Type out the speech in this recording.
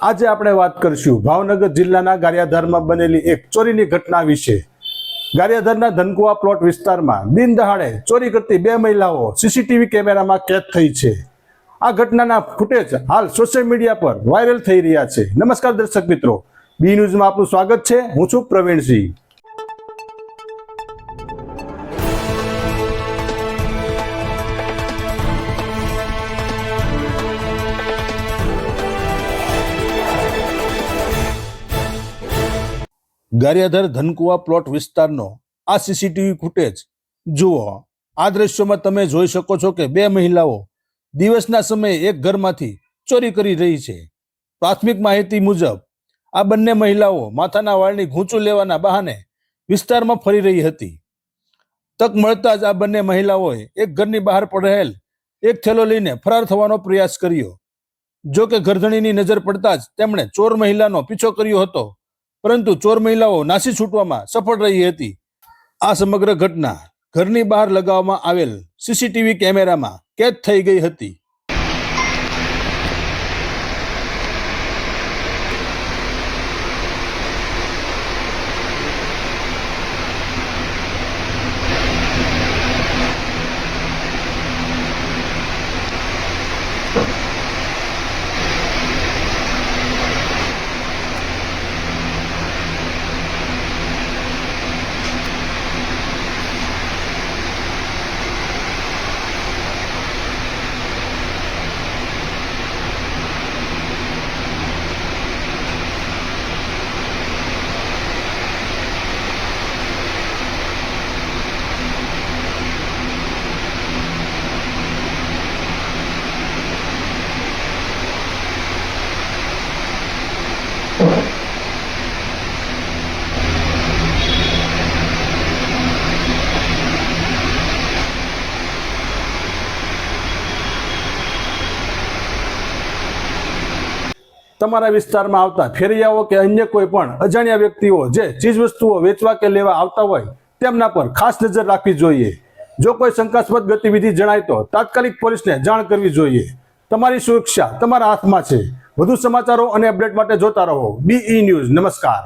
આજે આપણે વાત કરીશું ભાવનગર જિલ્લાના ગારિયાધારમાં બનેલી એક ચોરીની ઘટના વિશે. ગારિયાધારના ધનકુવા પ્લોટ વિસ્તારમાં દિન દહાડે ચોરી કરતી બે મહિલાઓ સીસીટીવી કેમેરામાં કેદ થઈ છે. આ ઘટનાના ફૂટેજ હાલ સોશિયલ મીડિયા પર વાયરલ થઈ રહ્યા છે. નમસ્કાર દર્શક મિત્રો. બી ન્યૂઝમાં આપનું સ્વાગત છે. હું છું પ્રવીણસિંહ. ગારિયાધર ધનકુવા પ્લોટ વિસ્તારનો આ સીસીટીવી ફૂટેજ. જુઓ, આ દ્રશ્યોમાં તમે જોઈ શકો છો કે બે મહિલાઓ દિવસના સમયે એક ઘરમાંથી ચોરી કરી રહી છે. પ્રાથમિક માહિતી મુજબ, આ બંને મહિલાઓ માથાના વાળની ઘૂંચું લેવાના બહાને વિસ્તારમાં ફરી રહી હતી. તક મળતા જ આ બંને મહિલાઓએ એક ઘરની બહાર પડેલ એક થેલો લઈને ફરાર થવાનો પ્રયાસ કર્યો. જો કે ઘરધણીની નજર પડતા જ તેમણે ચોર મહિલાનો પીછો કર્યો હતો. પરંતુ ચોર મહિલાઓ નાસી છૂટવામાં સફળ રહી હતી. આ સમગ્ર ઘટના ઘરની બહાર લગાવવામાં આવેલ સીસીટીવી કેમેરામાં કેદ થઈ ગઈ હતી. તમારા વિસ્તારમાં આવતા ફેરિયાઓ કે અન્ય કોઈ પણ અજાણ્યા વ્યક્તિઓ જે ચીજવસ્તુઓ વેચવા કે લેવા આવતા હોય, તેમના પર ખાસ નજર રાખવી જોઈએ. જો કોઈ શંકાસ્પદ ગતિવિધિ જણાય તો તાત્કાલિક પોલીસને જાણ કરવી જોઈએ. તમારી સુરક્ષા તમારા હાથમાં છે. વધુ સમાચારો અને અપડેટ માટે જોતા રહો. બીઈ ન્યૂઝ નમસ્કાર.